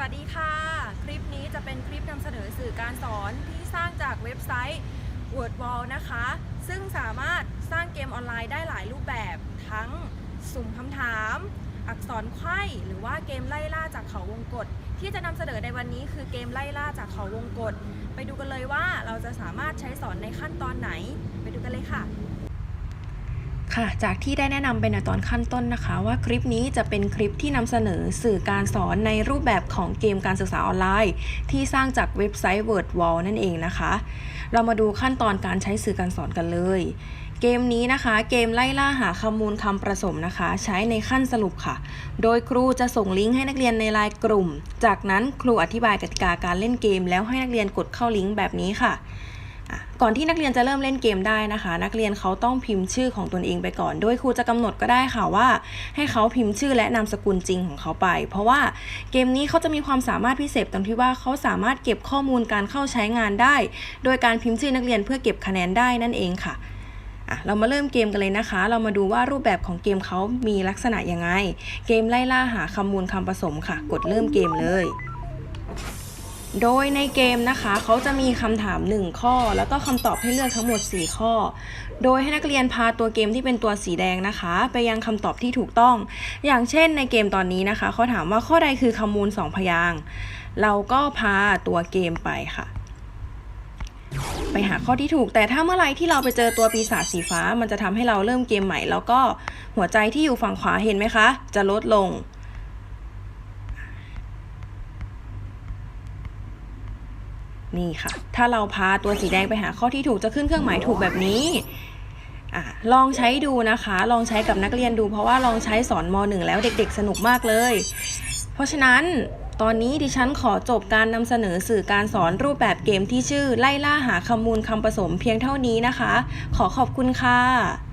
วัสดีค่ะ คลิปนี้จะเป็นคลิปนำเสนอสื่อการสอนที่สร้างจากเว็บไซต์ WordWall นะคะ ซึ่งสามารถสร้างเกมออนไลน์ได้หลายรูปแบบทั้งสุ่มคำถาม อักษรไขว้หรือว่าเกมไล่ล่าจากเขาวงกฏที่จะนำเสนอในวันนี้คือเกมไล่ล่าจากเขาวงกฏไปดูกันเลยว่าเราจะสามารถใช้สอนในขั้นตอนไหน ไปดูกันเลยค่ะ ค่ะ จากที่ได้แนะนำไปในตอนขั้นต้นนะคะ ว่าคลิปนี้จะเป็นคลิปที่นำเสนอสื่อการสอนในรูปแบบของเกมการศึกษาออนไลน์ ที่สร้างจากเว็บไซต์ WordWall นั่นเองนะคะ เรามาดูขั้นตอนการใช้สื่อการสอนกันเลย เกมนี้นะคะเกมไล่ล่าหาคำมูลคำประสมนะคะ ใช้ในขั้นสรุปค่ะ โดยครูจะส่งลิงก์ให้นักเรียนในไลน์กลุ่ม จากนั้นครูอธิบายกติกาการเล่นเกม แล้วให้นักเรียนกดเข้าลิงก์แบบนี้ค่ะ ก่อนที่นักเรียนจะเริ่มเล่นเกมได้นะคะ นักเรียนเขาต้องพิมพ์ชื่อของตนเองไปก่อน โดยครูจะกำหนดก็ได้ค่ะว่า ให้เขาพิมพ์ชื่อและนามสกุลจริงของเขาไป เพราะว่าเกมนี้เขาจะมีความสามารถพิเศษตรงที่ว่าเขาสามารถเก็บข้อมูลการเข้าใช้งานได้ โดยการพิมพ์ชื่อนักเรียนเพื่อเก็บคะแนนได้นั่นเองค่ะ่ะเรามาเริ่มเกมกันเลยนะคะ เรามาดูว่ารูปแบบของเกมเขามีลักษณะยังไง เกมไล่ล่าหาคำมูลคำผสมค่ะ กดเริ่มเกมเลย โดยในเกมนะคะเขาจะมีคำถาม 1 ข้อ แล้วก็คำตอบให้เลือกทั้งหมด 4 ข้อ โดยให้นักเรียนพาตัวเกมที่เป็นตัวสีแดงนะคะ ไปยังคำตอบที่ถูกต้อง อย่างเช่นในเกมตอนนี้นะคะเขาถามว่าข้อใดคือคำมูล 2 พยางค์เราก็พาตัวเกมไปค่ะ ไปหาข้อที่ถูก แต่ถ้าเมื่อไรที่เราไปเจอตัวปีศาจสีฟ้า มันจะทำให้เราเริ่มเกมใหม่ แล้วก็หัวใจที่อยู่ฝั่งขวาเห็นไหมคะ จะลดลง นี่ค่ะ ถ้าเราพาตัวสีแดงไปหาข้อที่ถูกจะขึ้นเครื่องหมายถูกแบบนี้อลองใช้ดูนะคะ ลองใช้กับนักเรียนดู เพราะว่าลองใช้สอนม .1 แล้วเด็ก ๆ สนุกมากเลย เพราะฉะนั้นตอนนี้ดิฉันขอจบการนำเสนอสื่อการสอนรูปแบบเกมที่ชื่อไล่ล่าหาคำมูลคำผสมเพียงเท่านี้นะคะ ขอขอบคุณค่ะ